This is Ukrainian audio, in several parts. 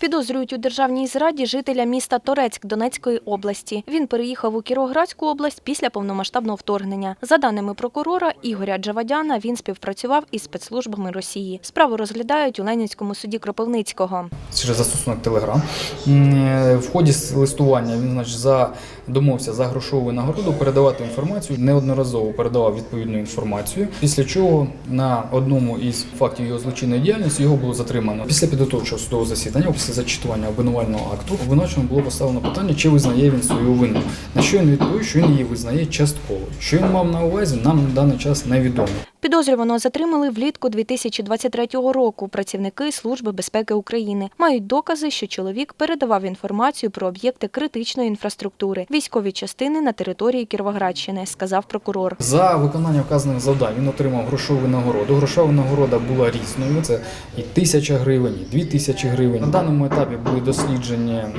Підозрюють у державній зраді жителя міста Торецьк Донецької області. Він переїхав у Кіровоградську область після повномасштабного вторгнення. За даними прокурора Ігоря Джавадяна, він співпрацював із спецслужбами Росії. Справу розглядають у Ленінському суді Кропивницького. через застосунок Telegram. М, е, В ході листування він значить, за, домовився за грошову нагороду передавати інформацію, неодноразово передавав відповідну інформацію, після чого на одному із фактів його злочинної діяльності його було затримано. Після підготовчого судового засідання, після зачитування обвинувального акту, обвинуваченому було поставлено питання, чи визнає він свою вину. На що він відповів, що він її визнає частково. Що він мав на увазі, нам на даний час невідомо. Підозрюваного затримали влітку 2023 року. Працівники Служби безпеки України мають докази, що чоловік передавав інформацію про об'єкти критичної інфраструктури, військові частини на території Кіровоградщини, сказав прокурор. За виконання вказаних завдань він отримав грошову нагороду. Грошова нагорода була різною. Це і тисяча гривень, і дві тисячі гривень. На даному етапі були дослідження.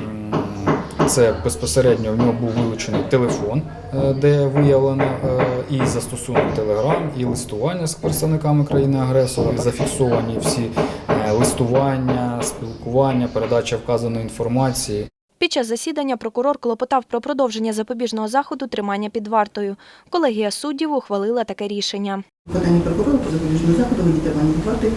Це безпосередньо в нього був вилучений телефон, е, де виявлено е, і застосунок Telegram, і листування з представниками країни-агресора. Зафіксовані всі е, листування, спілкування, передача вказаної інформації. Під час засідання прокурор клопотав про продовження запобіжного заходу тримання під вартою. Колегія суддів ухвалила таке рішення. Подання прокурора по запобіжному заходу видітування відплати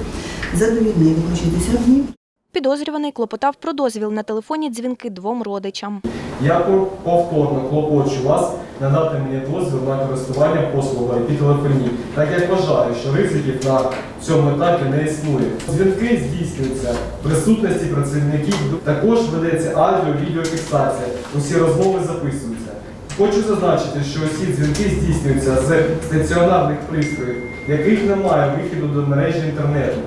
задовільний від 60 днів. Підозрюваний клопотав про дозвіл на телефонні дзвінки двом родичам. Я повторно клопочу вас надати мені дозвіл на користування послугою епітелефонії, так як вважаю, що ризиків на цьому етапі не існує. Дзвінки здійснюються в присутності працівників. Також ведеться аудіо-відеофіксація. Усі розмови записуються. Хочу зазначити, що усі дзвінки здійснюються з стаціонарних пристроїв, яких немає вихіду до мережі інтернету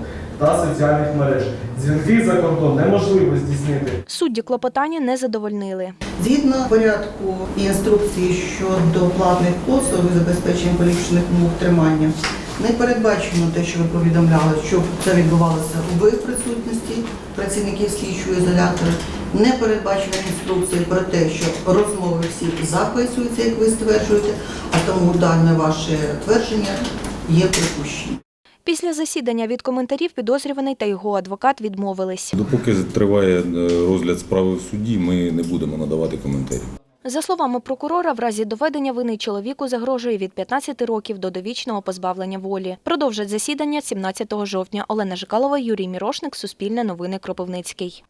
та соціальних мереж. Дзвінки за кордон неможливо здійснити Судді клопотання не задовольнили. Згідно порядку і інструкції щодо платних послуг і забезпечення поліпшених умов тримання, не передбачено те, що ви повідомляли, що це відбувалося в присутності працівників слідчого ізолятора. Не передбачено інструкції про те, що розмови всі записуються, як ви стверджуєте, а тому дане ваше твердження є припущенням. Після засідання від коментарів підозрюваний та його адвокат відмовились. Допоки триває е, розгляд справи в суді, ми не будемо надавати коментарі. За словами прокурора, в разі доведення вини чоловіку загрожує від 15 років до довічного позбавлення волі. Продовжать засідання 17 жовтня. Олена Жикалова, Юрій Мірошник, Суспільне новини Кропивницький.